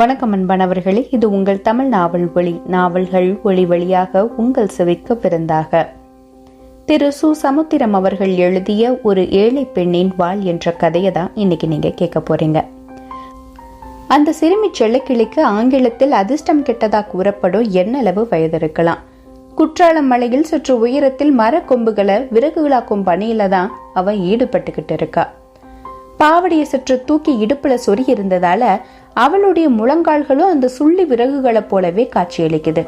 வணக்கம் அன்பானவர்களே இது உங்கள் தமிழ் நாவல் ஒளி. நாவல்கள் ஒளி வழியாக உங்கள் செவிக்கு பிறந்தாக திரு சு. சமுத்திரம் அவர்கள் எழுதிய ஒரு ஏழை பெண்ணின் வாழ் என்ற கதையை தான் இன்னைக்கு நீங்க கேட்க போறீங்க. அந்த சிறுமி செல்லக்கிளிக்கு ஆங்கிலத்தில் அதிர்ஷ்டம் கெட்டதா கூறப்படும் எண்ணளவு வயது இருக்கலாம். குற்றாலம் மலையில் சற்று உயரத்தில் மர கொம்புகளை விறகுகளாக்கும் பணியில தான் அவ ஈடுபட்டுக்கிட்டு இருக்கா. பாவடியை சற்று தூக்கி இடுப்புல சொறி இருந்ததால அவளுடைய முழங்கால்களும் அந்த சுள்ளி விறகுகளை போலவே காட்சியளிக்குது.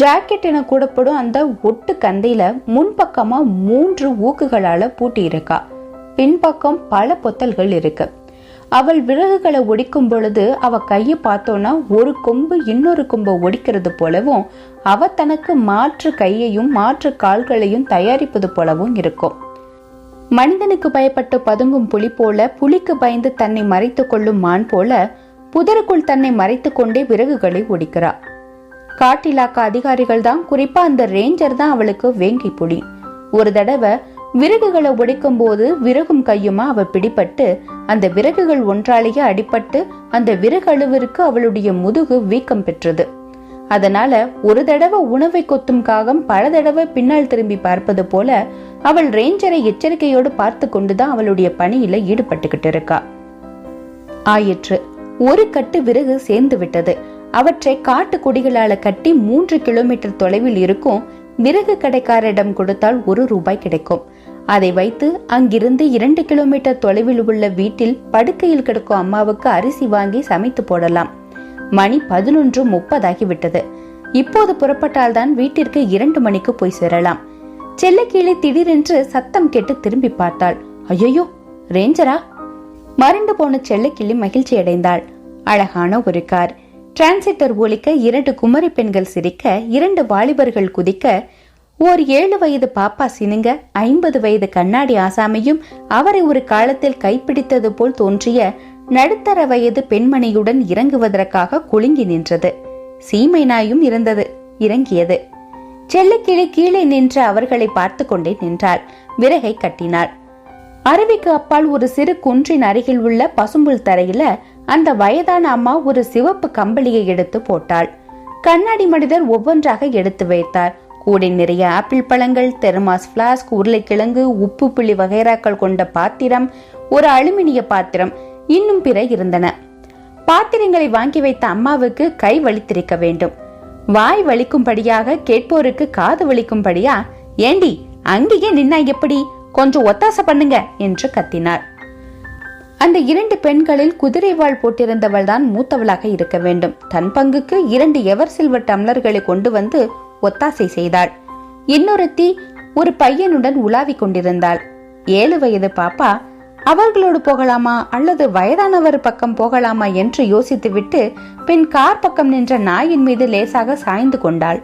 ஜாக்கெட் என கூடப்படும் அந்த ஒட்டு கந்தையில முன்பக்கமா மூன்று ஊக்குகளால பூட்டி இருக்கா பின்பக்கம் பல பொத்தல்கள் இருக்கு. அவள் விறகுகளை ஒடிக்கும் பொழுது அவ கையை பார்த்தோன்னா ஒரு கொம்பு இன்னொரு கொம்பை ஒடிக்கிறது போலவும் அவ தனக்கு மாற்று கையையும் மாற்று கால்களையும் தயாரிப்பது போலவும் இருக்கும். மனிதனுக்கு பயப்பட்டு பதுங்கும் புலி போல புலிக்கு பயந்து தன்னை மறைத்துக் கொள்ளும் மான் போல புதருக்குள் தன்னை மறைத்துக் கொண்டே விறகுகளை ஒடிக்கிறா காட்டிலாக்க அதிகாரிகள் தான் குறிப்பா அந்த ரேஞ்சர் தான் அவளுக்கு வேங்கி புலி. ஒரு தடவை விறகுகளை ஒடிக்கும் போது விறகும் கையுமா அவ பிடிபட்டு அந்த விறகுகள் ஒன்றாலேயே அடிபட்டு அந்த விறகு அளவிற்கு அவளுடைய முதுகு வீக்கம் பெற்றது. அதனால ஒரு தடவை உணவை கொத்தும் காகம் பல தடவை பின்னால் திரும்பி பார்ப்பது போல அவள் ரேஞ்சரை எச்சரிக்கையோடு பார்த்து கொண்டுதான் அவளுடைய பணியில ஈடுபட்டுக்கிட்டு இருக்கா. ஆயிற்று. ஒரு கட்டு விறகு சேர்ந்து விட்டது. அவற்றை காட்டு கொடிகளால கட்டி மூன்று கிலோமீட்டர் தொலைவில் இருக்கும் விறகு கடைக்காரரிடம் கொடுத்தால் ஒரு ரூபாய் கிடைக்கும். அதை வைத்து அங்கிருந்து இரண்டு கிலோமீட்டர் தொலைவில் உள்ள வீட்டில் படுக்கையில் கிடக்கும் அம்மாவுக்கு அரிசி வாங்கி சமைத்து போடலாம். மணி பதினொன்று முப்பதாகிவிட்டது. இப்போது புறப்பட்டால்தான் வீட்டிற்கு இரண்டு மணிக்கு போய் சேரலாம். செல்லக்கீழே திடீரென்று சத்தம் கேட்டு திரும்பி பார்த்தாள். ஐயோ ரேஞ்சரா? மறைந்து போன செல்லக்கிளி மகிழ்ச்சி அடைந்தாள். அழகான ஒரு கார். டிரான்சிட்டர் ஒலிக்க இரண்டு குமரி பெண்கள் சிரிக்க இரண்டு வாலிபர்கள் குதிக்க ஓர் ஏழு வயது பாப்பா சினுங்க ஐம்பது வயது கண்ணாடி ஆசாமியும் அவரை ஒரு காலத்தில் கைப்பிடித்தது போல் தோன்றிய நடுத்தர வயது பெண்மணியுடன் இறங்குவதற்காக குலுங்கி நின்றது. சீமை நாயும் இருந்தது இறங்கியது. செல்லக்கிளி கீழே நின்று அவர்களை பார்த்து கொண்டே நின்றாள். விறகை கட்டினாள். அருவிக்கு அப்பால் ஒரு சிறு குன்றின் அருகில் உள்ள பசும்புல் தரையில அந்த வயதான அம்மா ஒரு சிவப்பு கம்பளியை எடுத்து போட்டாள். கண்ணாடி மனிதர் ஒவ்வொன்றாக எடுத்து வைத்தார். கூடை நிறைய ஆப்பிள் பழங்கள் தெர்மாஸ் பிளாஸ்க் உருளைக்கிழங்கு உப்பு புள்ளி வகைராக்கள் கொண்ட பாத்திரம் ஒரு அலுமினிய பாத்திரம் இன்னும் பிற இருந்தன. பாத்திரங்களை வாங்கி வைத்த அம்மாவுக்கு கை வலித்திருக்க வேண்டும். வாய் வலிக்கும்படியாக கேட்போருக்கு காது வலிக்கும்படியா ஏண்டி அங்கேயே நின்னா எப்படி? கொஞ்சம் ஒத்தாசை பண்ணுங்க என்று கத்தினார் அந்த இரண்டு பெண்களில் குதிரை வாழ் போட்டிருந்தவள் தான் மூத்தவளாக இருக்க வேண்டும். தன் பங்குக்கு இரண்டு எவர் சில்வர் டம்ளர்களை கொண்டு வந்து ஒத்தாசை செய்தாள். இன்னொருத்தி ஒரு பையனுடன் உலாவிக் கொண்டிருந்தாள். ஏழு வயது பாப்பா அவர்களோடு போகலாமா அல்லது வயதானவர் பக்கம் போகலாமா என்று யோசித்துவிட்டு பின் கார் பக்கம் நின்ற நாயின் மீது லேசாக சாய்ந்து கொண்டாள்.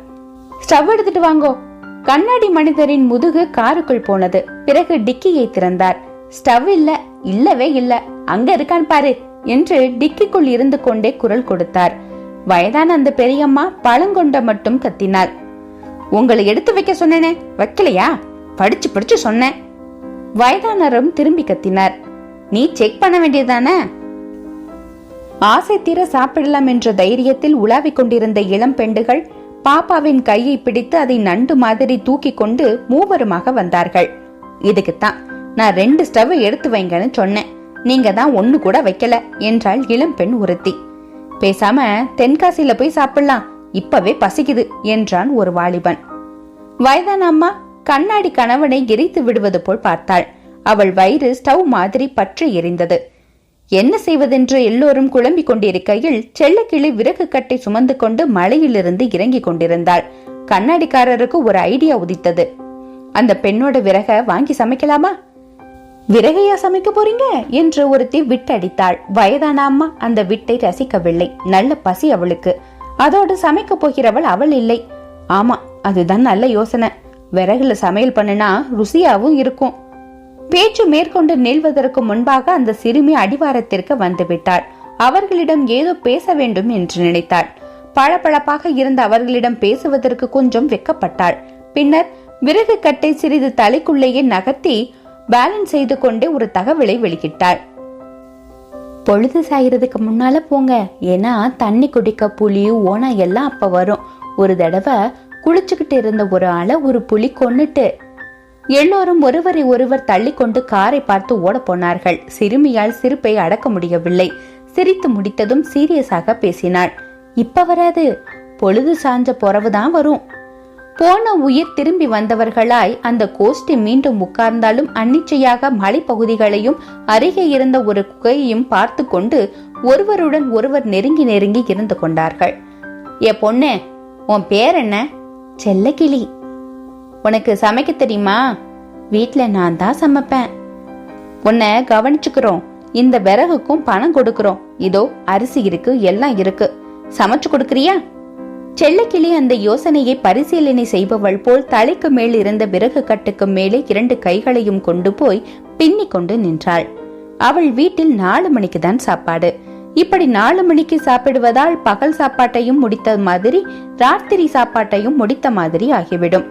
ஸ்டவ் எடுத்துட்டு வாங்கோ. கண்ணாடி மனிதரின் முதுகு காருக்குள் போனது. பிறகு டிக்கியை திறந்தார். ஸ்டவ் இல்ல இல்லவே இல்ல. அங்க இருக்கான் பாரு என்று டிக்கிக்குள் இருந்து கொண்டே குரல் கொடுத்தார். வயதான அந்த பெரியம்மா பழங்கொண்ட மட்டும் கத்தினாள். உங்களை எடுத்து வைக்க சொன்னேனே வைக்கலையா? படிச்சு படிச்சு சொன்னேன். வயதானரும் திரும்பி கத்தினார். நீ செக் பண்ண வேண்டியதானே ஆசை தீர சாப்பிடலாம் என்ற தைரியத்தில் உலாவிக் கொண்டிருந்த இளம் பெண்டுகள் பாப்பாவின் கையை பிடித்து அதை நண்டு மாதிரி தூக்கி கொண்டு மூவருமாக வந்தார்கள். இதுக்குத்தான் நான் ரெண்டு ஸ்டவ் எடுத்து வைங்கன்னு சொன்னேன். நீங்க தான் ஒண்ணு கூட வைக்கல என்றாள் இளம் பெண் ஒருத்தி பேசாம தென்காசியில போய் சாப்பிடலாம். இப்பவே பசிக்குது என்றான் ஒரு வாலிபன். வயதான அம்மா கண்ணாடி கணவனை எரித்து விடுவது போல் பார்த்தாள். அவள் வயிறு ஸ்டவ் மாதிரி பற்றி எரிந்தது. என்ன செய்வதென்று எல்லோரும் குழம்பிக் கொண்டிருக்கையில் செல்லக்கிளி விறகு கட்டை சுமந்து கொண்டு மலையிலிருந்து இறங்கிக் கொண்டிருந்தாள். கண்ணாடிக்காரருக்கு ஒரு ஐடியா உதித்தது. அந்த பெண்ணோட விறக வாங்கி சமைக்கலாமா? விறகையா சமைக்க போறீங்க? என்று ஒருத்தி விட்டடித்தாள். வயதான அம்மா அந்த விட்டை ரசிக்கவில்லை. நல்ல பசி அவளுக்கு. அதோடு சமைக்க போகிறவள் அவள் இல்லை. ஆமா அதுதான் நல்ல யோசனை. விறகுல சமையல் பண்ணுனா ருசியாவும் இருக்கும். பேச்சு மேற்கொண்டு நெல்வதற்கு முன்பாக அந்த சிறுமி அடிவாரத்திற்கு வந்துவிட்டாள். அவர்களிடம் ஏதோ பேச வேண்டும் என்று நினைத்தாள். பளபளப்பாக இருந்த அவர்களிடம் பேசுவதற்கு கொஞ்சம் வெக்கப்பட்டாள். பின்னர் விறகு கட்டை சிறிது தலைக்குள்ளேயே நகர்த்தி பேலன்ஸ் செய்து கொண்டே ஒரு தகவலை வெளியிட்டாள். பொழுது சாயறதுக்கு முன்னால போங்க. ஏன்னா தண்ணி குடிக்க புலி ஓனா எல்லாம் அப்ப வரும். ஒரு தடவை குளிச்சுக்கிட்டு இருந்த ஒரு ஆளை ஒரு புலி கொன்னுட்டு. எல்லோரும் ஒருவரை ஒருவர் தள்ளி கொண்டு காரை பார்த்து ஓட போனார்கள். சிறுமியால் சிரிப்பை அடக்க முடியவில்லை. சிரித்து முடித்ததும் சீரியஸாக பேசினாள். இப்ப வராது. பொழுது சாஞ்ச பொறவுதான் வரும். போன உயிர் திரும்பி வந்தவர்களாய் அந்த கோஷ்டி மீண்டும் உட்கார்ந்தாலும் அன்னிச்சையாக மலைப்பகுதிகளையும் அருகே இருந்த ஒரு குகையையும் பார்த்து கொண்டு ஒருவருடன் ஒருவர் நெருங்கி நெருங்கி இருந்து கொண்டார்கள். ஏ பொண்ணு உன் பேர் என்ன? செல்லக்கிளி. உனக்கு சமைக்க தெரியுமா? வீட்ல நான் தான் சமைப்பேன். உன்னை கவனிச்சுக்கிறோம். இந்த விறகுக்கும் பணம் கொடுக்கறோம். இதோ அரிசி இருக்கு எல்லாம் இருக்கு. சமைச்சு கொடுக்கறியா? செல்லக்கிளி அந்த யோசனையை பரிசீலனை செய்பவள் போல் தலைக்கு மேல் இருந்த விறகு கட்டுக்கு மேலே இரண்டு கைகளையும் கொண்டு போய் பின்னி கொண்டு நின்றாள். அவள் வீட்டில் நாலு மணிக்கு தான் சாப்பாடு. இப்படி நாலு மணிக்கு சாப்பிடுவதால் பகல் சாப்பாட்டையும் முடித்த மாதிரி ராத்திரி சாப்பாட்டையும் முடித்த மாதிரி ஆகிவிடும்.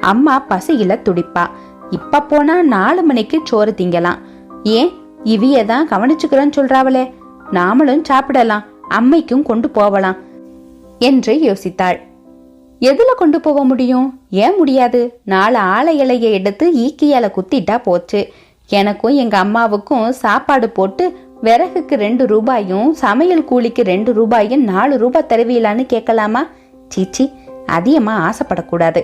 அம்மா பசியில துடிப்பா. இப்ப போனா நாலு மணிக்கு சோறு திங்கலாம். ஏன்? இவிய தான் கவனிச்சுக்கிறேன்னு சொல்றாவளே. நாமளும் சாப்பிடலாம். அம்மைக்கும் கொண்டு போவலாம் என்று யோசித்தாள். எதுல கொண்டு போக முடியும்? ஏன் முடியாது? நாலு ஆலை இலையை எடுத்து ஈக்கியால குத்திட்டா போச்சு. எனக்கும் எங்க அம்மாவுக்கும் சாப்பாடு போட்டு விறகுக்கு ரெண்டு ரூபாயும் சமையல் கூலிக்கு ரெண்டு ரூபாயும் நாலு ரூபாய் தருவீலான்னு கேட்கலாமா சீச்சி அதிகமா ஆசைப்படக்கூடாது.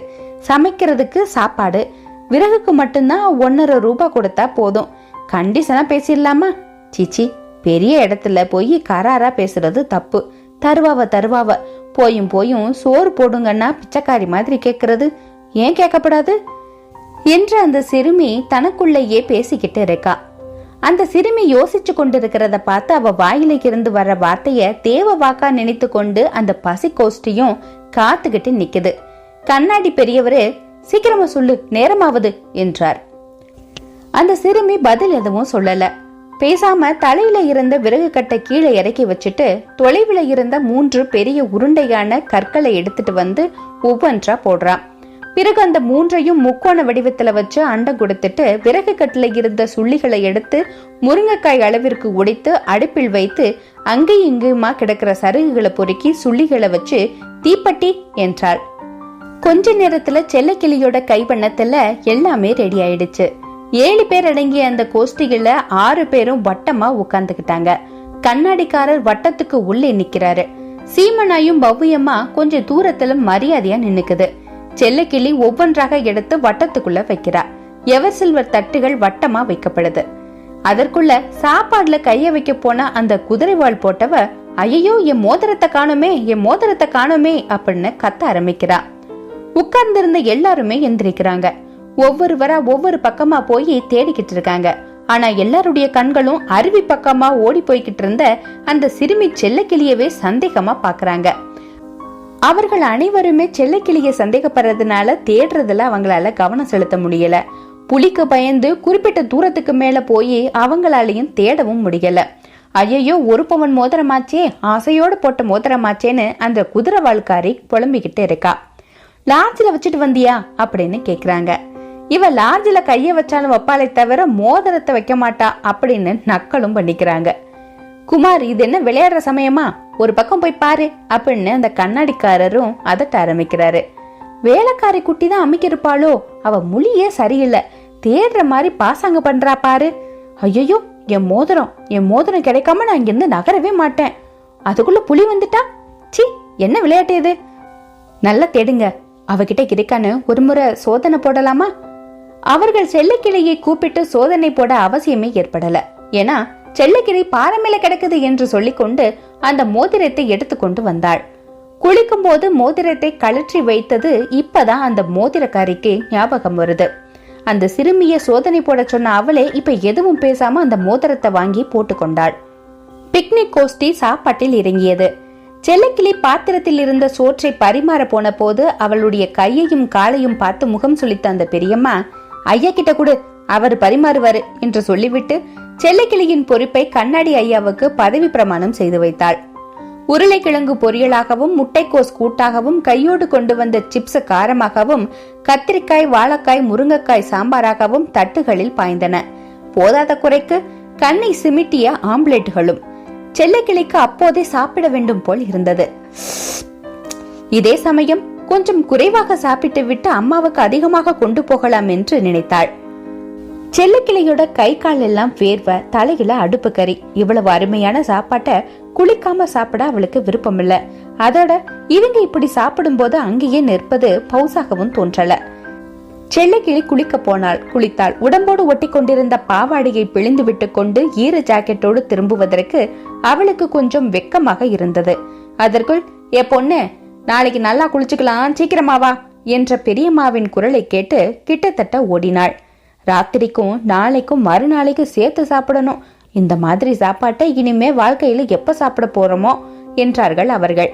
சமைக்கிறதுக்கு சாப்பாடு. விறகுக்கு மட்டும்தான் ஒன்னரை ரூபாய் கொடுத்தா போதும். கண்டிஷனா பேசிடலாமா? சீச்சி பெரிய இடத்துல போய் கராரா பேசுறது தப்பு. தருவாவ தருவாவ. போயும் போயும் சோறு போடுங்கன்னா பிச்சைக்காரி மாதிரி கேக்குறது. ஏன் கேட்கப்படாது என்று அந்த சிறுமி தனக்குள்ளேயே பேசிக்கிட்டு இருக்கா. அந்த சிறுமி யோசிச்சு கொண்டிருக்கிறத பார்த்து அவ வாயில இருந்து வர்ற வார்த்தைய தேவ வாக்கா நினைத்து கொண்டு அந்த பசி கோஷ்டியும் காத்துக்கிட்டு நிக்குது. கண்ணாடி பெரியவரு சீக்கிரமா சொல்லு நேரமாவது என்றார். அந்த சிறுமி பதில் எதுவும் சொல்லல. பேசாம தலையில இருந்த விறகு கட்டை கீழே இறக்கி வச்சுட்டு தொலைவில் இருந்த மூன்று பெரிய உருண்டையான கற்களை எடுத்துட்டு வந்து ஒவ்வொன்றா போடுறான் பிறகு அந்த மூன்றையும் முக்கோண வடிவத்துல வச்சு அண்டை கொடுத்துட்டு விறகு கட்டில இருந்த சுள்ளிகளை எடுத்து முருங்கைக்காய் அளவிற்கு உடைத்து அடுப்பில் வைத்து அங்கேயும் இங்கேயுமா கிடக்கிற சருகுகளை பொறுக்கி சுள்ளிகளை வச்சு தீப்பட்டி என்றாள். கொஞ்ச நேரத்துல செல்லக்கிளியோட கைவண்ணத்துல எல்லாமே ரெடி ஆயிடுச்சு. ஏழு பேர் அடங்கிய அந்த கோஷ்டிகள ஆறு பேரும் வட்டமா உட்கார்ந்துகிட்டாங்க கண்ணாடிக்காரர் வட்டத்துக்கு உள்ளே நிக்கிறாரு. சீமனாயும் பவ்யம்மா கொஞ்சம் தூரத்துல மரியாதையா நின்னுக்குது. செல்லக்கிளி ஒவ்வொன்றாக எடுத்து வட்டத்துக்குள்ள வைக்கிறா எவர் சில்வர் தட்டுகள் வட்டமா வைக்கப்படுது. அதற்குள்ள சாப்பாடுல கைய வைக்க போன அந்த குதிரைவாள் போட்டவ ஐயோ என் மோதிரத்தை காணுமே என் மோதிரத்தை காணுமே அப்படின்னு கத்த ஆரம்பிக்கிறா. உட்கார்ந்திருந்த எல்லாருமே எந்திரிக்கிறாங்க. ஒவ்வொருவரா ஒவ்வொரு பக்கமா போய் தேடிக்கிட்டு இருக்காங்க. ஆனா எல்லாருடைய கண்களும் அருவி பக்கமா ஓடி போய்கிட்டு இருந்த அந்த சிறுமி செல்லக்கிளியவே சந்தேகமா பாக்குறாங்க. அவர்கள் அனைவருமே செல்லக்கிளிய சந்தேகப்படுறதுனால தேடுறதுல அவங்களால கவனம் செலுத்த முடியல. புலிக்கு பயந்து குறிப்பிட்ட தூரத்துக்கு மேல போய் அவங்களாலையும் தேடவும் முடியல. ஐயையோ ஒரு பவன் மோதிரமாச்சே ஆசையோடு போட்ட மோதிரமாச்சேன்னு அந்த குதிரை வாழ்க்காரி புலம்பிக்கிட்டு இருக்கா. லாட்ஜில் வச்சுட்டு வந்தியா? அப்படின்னு கேட்குறாங்க இவ லாட்ஜில் கையை வச்சாலும் வப்பாலே தவிர மோதிரத்தை வைக்க மாட்டா அப்படின்னு நக்கலும் பண்ணிக்கிறாங்க. குமார் இது என்ன விளையாடுற சமயமா? ஒரு பக்கம் போய் பாரு அப்படின்னு அந்த கண்ணாடிக்காரரும் அதட்ட ஆரம்பிக்கிறாரு. வேலைக்காரி குட்டி தான் அமைக்கிருப்பாளோ அவ மொழியே சரியில்லை. தேடுற மாதிரி பாசாங்க பண்றா பாரு. ஐயோ என் மோதிரம் என் மோதிரம் கிடைக்காம நான் இங்கிருந்து நகரவே மாட்டேன். அதுக்குள்ள புலி வந்துட்டா? சி என்ன விளையாட்டு இது? நல்லா தேடுங்க. அவகிட்ட கிடைக்கான்னு ஒரு முறை சோதனை போடலாமா? அவர்கள் செல்லக்கிளையை கூப்பிட்டு சோதனை போட அவசியமே ஏற்படல. ஏன்னா செல்லக்கிளை பாறை மேல கிடக்குது என்று சொல்லிக்கொண்டு அந்த மோதிரத்தை எடுத்துக்கொண்டு வந்தாள். குளிக்கும் போது மோதிரத்தை கழற்றி வைத்தது இப்பதான் அந்த மோதிரக்காரிக்கு ஞாபகம் வருது. அந்த சிறுமிய சோதனை போட சொன்ன அவளே இப்ப எதுவும் பேசாம அந்த மோதிரத்தை வாங்கி போட்டுக்கொண்டாள் பிக்னிக் கோஷ்டி சாப்பாட்டில் இறங்கியது. செல்லக்கிளி பாத்திரத்தில் இருந்த சோற்றை பரிமாற போன போது அவளுடைய கையையும் காலையும் பார்த்து முகம் சுளித்த அந்த பெரியம்மா ஐயா கிட்ட கொடு அவர் பரிமாறுவாரு என்று சொல்லிவிட்டு செல்லக்கிளியின் பொறுப்பை கண்ணாடி ஐயாவுக்கு பதவி பிரமாணம் செய்து வைத்தாள். உருளைக்கிழங்கு பொரியலாகவும் முட்டைக்கோஸ் கூட்டாகவும் கையோடு கொண்டு வந்த சிப்ஸ் காரமாகவும் கத்திரிக்காய் வாழைக்காய் முருங்கைக்காய் சாம்பாராகவும் தட்டுகளில் பாய்ந்தன. போதாத குறைக்கு கண்ணை சிமிட்டிய ஆம்லெட்டுகளும். செல்லக்கிளிக்கு அப்போதே சாப்பிட வேண்டும் போல் இருந்தது. இதே சமயம் கொஞ்சம் குறைவாக சாப்பிட்டு விட்டு அம்மாவுக்கு அதிகமாக கொண்டு போகலாம் என்று நினைத்தாள். செல்லக்கிளியோட கை கால் எல்லாம் வேர்வை தலையில அடுப்பு கறி. இவ்வளவு அருமையான சாப்பாட்டை குளிக்காம சாப்பிட அவளுக்கு விருப்பம் இல்ல அதோட இவங்க இப்படி சாப்பிடும்போது அங்கேயே நிற்பது பௌசாகவும் தோன்றல. செல்லக்கிளி குளிக்க போனாள். குளித்தாள். உடம்போடு ஒட்டி கொண்டிருந்த பாவாடையை பிழிந்து விட்டு கொண்டு ஈர ஜாக்கெட்டோடு திரும்புவதற்கு அவளுக்கு கொஞ்சம் வெக்கமாக இருந்தது. அதற்குள் ஏ பொண்ணு நாளைக்கு நல்லா குளிச்சுக்கலாம் சீக்கிரமா வா என்ற பெரியம்மாவின் குரலை கேட்டு கிட்டத்தட்ட ஓடினாள். ராத்திரிக்கும் நாளைக்கும் மறுநாளைக்கும் சேர்த்து சாப்பிடணும். இந்த மாதிரி சாப்பாட்டை இனிமே வாழ்க்கையில எப்ப சாப்பிட போறோமோ என்றார்கள் அவர்கள்.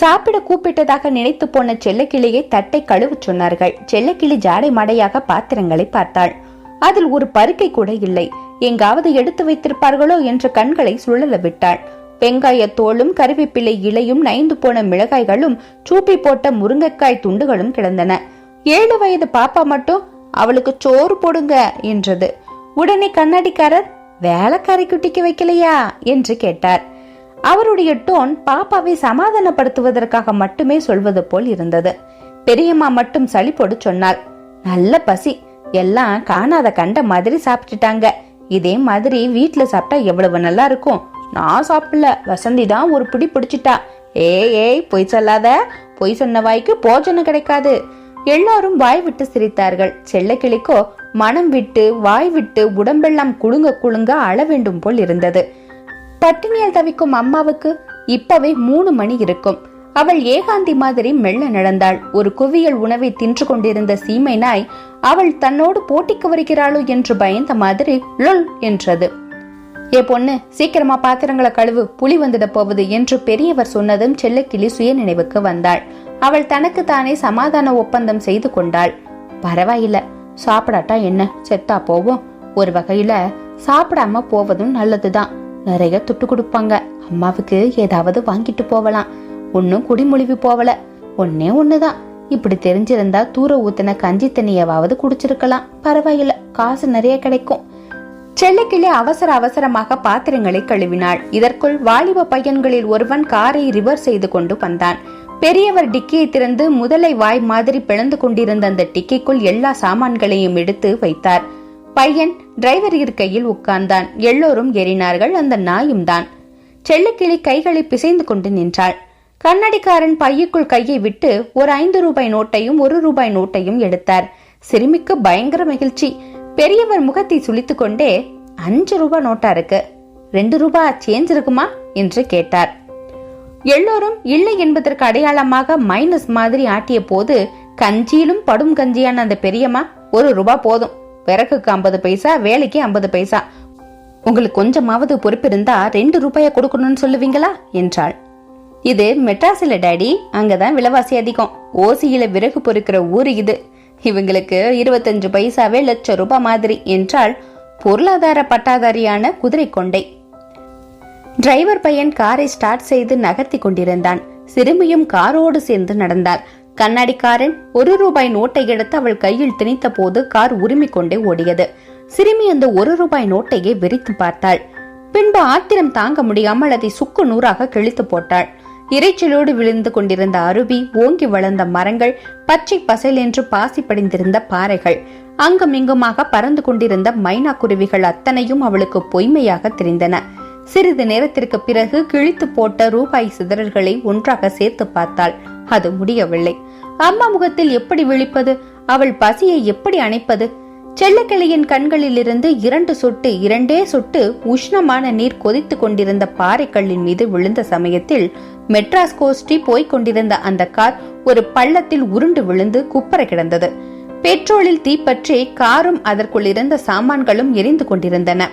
சாப்பிட கூப்பிட்டதாக நினைத்து போன செல்லக்கிளியை தட்டை கழுவு சொன்னார்கள். செல்லக்கிளி ஜாடை மடையாக பாத்திரங்களை பார்த்தாள். அதில் ஒரு பருக்கை கூட இல்லை. எங்காவது எடுத்து வைத்திருப்பார்களோ என்ற கண்களை சுழல விட்டாள். வெங்காய தோளும் கருவேப்பிலை இலையும் நைந்து போன மிளகாய்களும் சூப்பி போட்ட முருங்கைக்காய் துண்டுகளும் கிடந்தன. ஏழு வயது பாப்பா மட்டும் அவளுக்கு சோறு போடுங்க என்றது. உடனே கண்ணாடிக்காரர் வேலைக்காரி குட்டிக்கு வைக்கலையா? என்று கேட்டார். அவருடைய டோன் பாப்பாவை சமாதானப்படுத்துவதற்காக மட்டுமே சொல்வது போல் இருந்தது. பெரியம்மா மட்டும் சளிப்போடு சொன்னாள். நல்ல பசி. எல்லாம் காணாத கண்ட மாதிரி சாப்பிட்டுட்டாங்க. இதே மாதிரி வீட்டுல சாப்பிட்டா எவ்வளவு நல்லா இருக்கும். நான் சாப்பிடல. வசந்தி தான் ஒரு பிடி பிடிச்சிட்டா. ஏய் ஏய் பொய் சொல்லாத. பொய் சொன்ன வாய்க்கு போஜனம் கிடைக்காது. எல்லாரும் வாய் விட்டு சிரித்தார்கள். செல்லக்கிளிக்கோ மனம் விட்டு வாய் விட்டு உடம்பெல்லாம் குலுங்க குலுங்க அழ வேண்டும் போல் இருந்தது. பட்டினியால் தவிக்கும் அம்மாவுக்கு இப்பவே மூணு மணி இருக்கும். அவள் ஏகாந்தி மாதிரி மெல்ல நடந்தாள். ஒரு குவியல் உணவை தின்று கொண்டிருந்த சீமை நாய் அவள் தன்னோடு போட்டிக்கு வருகிறாளோ என்று பயந்த மாதிரி லொல் என்றது. ஏ பொண்ணு சீக்கிரமா பாத்திரங்களை கழுவு புலி வந்துட போவது என்று பெரியவர் சொன்னதும் செல்லக்கிளி சுய நினைவுக்கு வந்தாள். அவள் தனக்கு தானே சமாதான ஒப்பந்தம் செய்து கொண்டாள். பரவாயில்ல சாப்பிடாட்டா என்ன? செத்தா போவோம். ஒரு வகையில சாப்பிடாம போவதும் நல்லதுதான். நிறைய துட்டு கொடுப்பாங்க. அம்மாவுக்கு ஏதாவது வாங்கிட்டு போவலாம். ஒன்னும் குடிமொழிவு போவல. ஒன்னே ஒண்ணுதான். இப்படி தெரிஞ்சிருந்தா தூர ஊத்தின கஞ்சி தண்ணியவாவது குடிச்சிருக்கலாம். பரவாயில்ல காசு நிறைய கிடைக்கும். செல்லக்கிளி அவசர அவசரமாக பாத்திரங்களை கழுவினாள். இதற்குள் வாலிப பையன்களில் ஒருவன் காரை ரிவர் செய்து கொண்டு வந்தான். பெரியவர் டிக்கியை திறந்து முதலை வாய் மாதிரி பிளந்து கொண்டிருந்த அந்த டிக்கிக்குள் எல்லா சாமான்களையும் எடுத்து வைத்தார். பையன் டிரைவர் இருக்கையில் உட்கார்ந்தான். எல்லோரும் ஏறினார்கள். அந்த நாயும் தான். செல்லக்கிளி கைகளை பிசைந்து கொண்டு நின்றாள். கண்ணடிக்காரன் பையுக்குள் கையை விட்டு ஒரு ஐந்து ரூபாய் நோட்டையும் ஒரு ரூபாய் நோட்டையும் எடுத்தார். சிறுமிக்கு பயங்கர மகிழ்ச்சி. பெரியவர் முகத்தை சுளித்துக் கொண்டே அஞ்சு ரூபாய் நோட்டா இருக்கு. ரெண்டு ரூபாய் சேஞ்ச் இருக்குமா? என்று கேட்டார். எல்லோரும் இல்லை என்பதற்கு அடையாளமாக மைனஸ் மாதிரி ஆட்டிய போது கஞ்சியிலும் படும் கஞ்சியான அந்த பெரியம்மா ஒரு ரூபா போதும். விறகுக்கு ஐம்பது பைசா வேலைக்கு ஐம்பது பைசா. உங்களுக்கு கொஞ்சமாவது பொறுப்பு இருந்தா ரெண்டு ரூபாய கொடுக்கணும்னு சொல்லுவீங்களா? என்றாள். இது மெட்ராஸ்ல டேடி. அங்கதான் விலைவாசி அதிகம். ஓசியில விறகு பொறுக்கிற ஊரு இது. இவங்களுக்கு இருபத்தஞ்சு பைசாவே லட்சம் ரூபாய் மாதிரி என்றால் பொருளாதார பட்டாதாரியான குதிரை கொண்டை. டிரைவர் பையன் காரை ஸ்டார்ட் செய்து நகர்த்தி கொண்டிருந்தான். சிறுமியும் காரோடு சேர்ந்து நடந்தாள். கண்ணாடிக்காரன் ஒரு ரூபாய் நோட்டை எடுத்து அவள் கையில் திணித்த போது கார் உரிமிக் கொண்டே ஓடியது. சிறுமி அந்த ஒரு ரூபாய் நோட்டையே வெறித்து பார்த்தாள். பின்பு ஆத்திரம் தாங்க முடியாமல் அதை சுக்கு நூறாக கிழித்து போட்டாள். இறைச்சலோடு விழுந்து கொண்டிருந்த அருவி ஓங்கி வளர்ந்த மரங்கள் பச்சை பசைல் என்று பாசி படிந்திருந்த பாறைகள். அங்குமிங்குமாக பறந்து கொண்டிருந்த மைனா குருவிகள் அத்தனையும் அவளுக்கு பொய்மையாக தெரிந்தன. சிறிது நேரத்திற்கு பிறகு கிழித்து போட்ட ரூபாய் சிதறல்களை ஒன்றாக சேர்த்து பார்த்தாள். அது முடியவில்லை. அம்மா முகத்தில் எப்படி விழிப்பது? அவள் பசியை எப்படி அணைப்பது? செல்லக்கிளியின் கண்களிலிருந்து இரண்டு சொட்டு இரண்டே சொட்டு உஷ்ணமான நீர் கொதித்து கொண்டிருந்த பாறைக்கல்லின் மீது விழுந்த சமயத்தில் மெட்ராஸ் கோஸ்டி போய்க் கொண்டிருந்த அந்த கார் ஒரு பள்ளத்தில் உருண்டு விழுந்து குப்பர கிடந்தது. பெட்ரோலில் தீப்பற்றி காரும் அதற்குள் இருந்த சாமான்களும் எரிந்து கொண்டிருந்தன.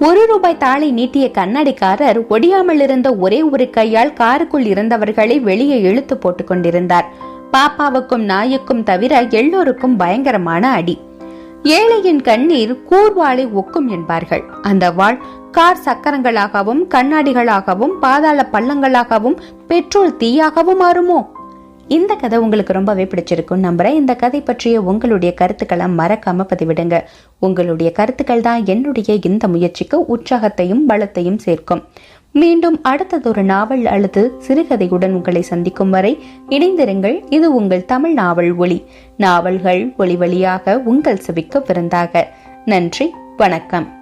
ஒரு ரூபாய் தாளை நீட்டிய கண்ணாடிக்காரர் ஒடியாமல் இருந்த ஒரே ஒரு கையால் காருக்குள் இருந்தவர்களை வெளியே இழுத்து போட்டுக் கொண்டிருந்தார். பாப்பாவுக்கும் நாயுக்கும் தவிர எல்லோருக்கும் பயங்கரமான அடி. ஏழையின் கண்ணீர் கூர்வாளை ஒக்கும் என்பார்கள். அந்த வாழ் கார் சக்கரங்களாகவும் கண்ணாடிகளாகவும் பாதாள பள்ளங்களாகவும் பெட்ரோல் தீயாகவும் மாறுமோ? இந்த கதை உங்களுக்கு ரொம்பவே பிடிச்சிருக்கும் நம்புறேன். இந்த கதை பற்றிய உங்களுடைய கருத்துக்களை மறக்காம பதிவிடுங்க. உங்களுடைய கருத்துக்கள் தான் என்னுடைய இந்த முயற்சிக்கு உற்சாகத்தையும் பலத்தையும் சேர்க்கும். மீண்டும் அடுத்ததொரு நாவல் அல்லது சிறுகதையுடன் உங்களை சந்திக்கும் வரை இணைந்திருங்கள். இது உங்கள் தமிழ் நாவல் ஒளி நாவல்கள் ஒளி வழியாக உங்கள் செவிக்க பிறந்தாக நன்றி வணக்கம்.